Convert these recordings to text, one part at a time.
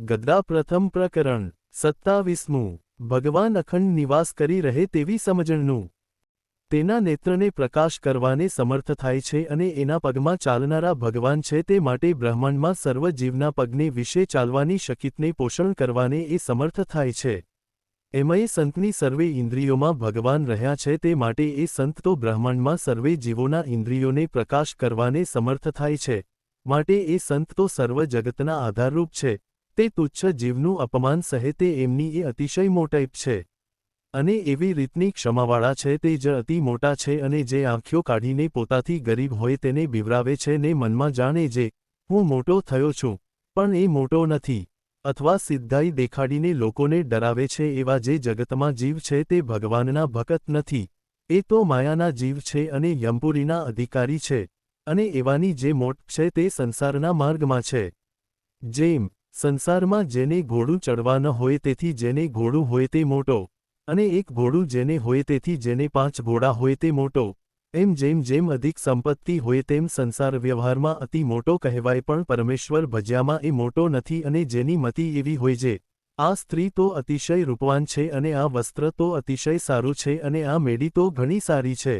ગદ્દા પ્રથમ પ્રકરણ, સત્તાવીસમું, ભગવાન અખંડ નિવાસ કરી રહે તેવી સમજણનું. તેના નેત્રને પ્રકાશ કરવાને સમર્થ થાય છે અને એના પગમાં ચાલનારા ભગવાન છે તે માટે બ્રહ્માંડમાં સર્વ જીવના પગને વિશે ચાલવાની શકિતને પોષણ કરવાને એ સમર્થ થાય છે. એમયે સંતની સર્વે ઇન્દ્રિયોમાં ભગવાન રહ્યા છે તે માટે એ સંત તો બ્રહ્માંડમાં સર્વે જીવોના ઇન્દ્રિયોને પ્રકાશ કરવાને સમર્થ થાય છે. માટે એ સંત તો સર્વ જગતના આધારરૂપ છે. તે તુચ્છ જીવનું અપમાન સહે તે એમની એ અતિશય મોટાઈપ છે. અને એવી રીતની ક્ષમાવાળા છે તે જ અતિ મોટા છે અને જે આંખીઓ કાઢીને પોતાથી ગરીબ હોય તેને બિવરાવે છે ને મનમાં જાણે જે, હું મોટો થયો છું, પણ એ મોટો નથી. અથવા સિદ્ધાઈ દેખાડીને લોકોને ડરાવે છે એવા જે જગતમાં જીવ છે તે ભગવાનના ભકત નથી. એ તો માયાના જીવ છે અને યમપુરીના અધિકારી છે. અને એવાની જે મોટ છે તે સંસારના માર્ગમાં છે. જેમ સંસારમાં જેને ઘોડું ચડવા ન હોય તેથી જેને ઘોડું હોય તે મોટો, અને એક ઘોડું જેને હોય તેથી જેને પાંચ ઘોડા હોય તે મોટો, એમ જેમ જેમ અધિક સંપત્તિ હોય તેમ સંસાર વ્યવહારમાં અતિ મોટો કહેવાય પણ પરમેશ્વર ભજ્યામાં એ મોટો નથી અને જેની મતિ એવી હોય છે આ સ્ત્રી તો અતિશય રૂપવાન છે અને આ વસ્ત્ર તો અતિશય સારું છે અને આ મેડી તો ઘણી સારી છે,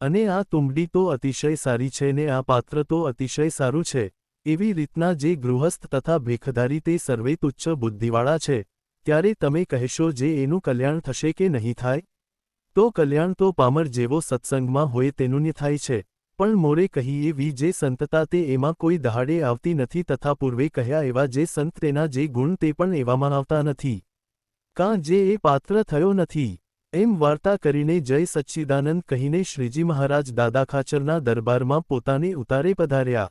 અને આ તુંબડી તો અતિશય સારી છે ને આ પાત્ર તો અતિશય સારું છે એવી રીતના જે ગૃહસ્થ તથા ભેખધારી તે સર્વે તુચ્છ બુદ્ધિવાળા છે, ત્યારે તમે કહેશો જે એનું કલ્યાણ થશે કે નહીં થાય? તો કલ્યાણ તો પામર જેવો સત્સંગમાં હોય તેનું થાય છે, પણ મોરે કહી એવી જે સંતતા તે એમાં કોઈ દહાડે આવતી નથી તથા પૂર્વે કહ્યા એવા જે સંત તેના જે ગુણ તે પણ એવામાં આવતા નથી. કાં જે એ પાત્ર થયો નથી? એમ વાર્તા કરીને જય સચ્ચિદાનંદ કહીને શ્રીજી મહારાજ દાદા ખાચરના દરબારમાં પોતાને ઉતારે પધાર્યા.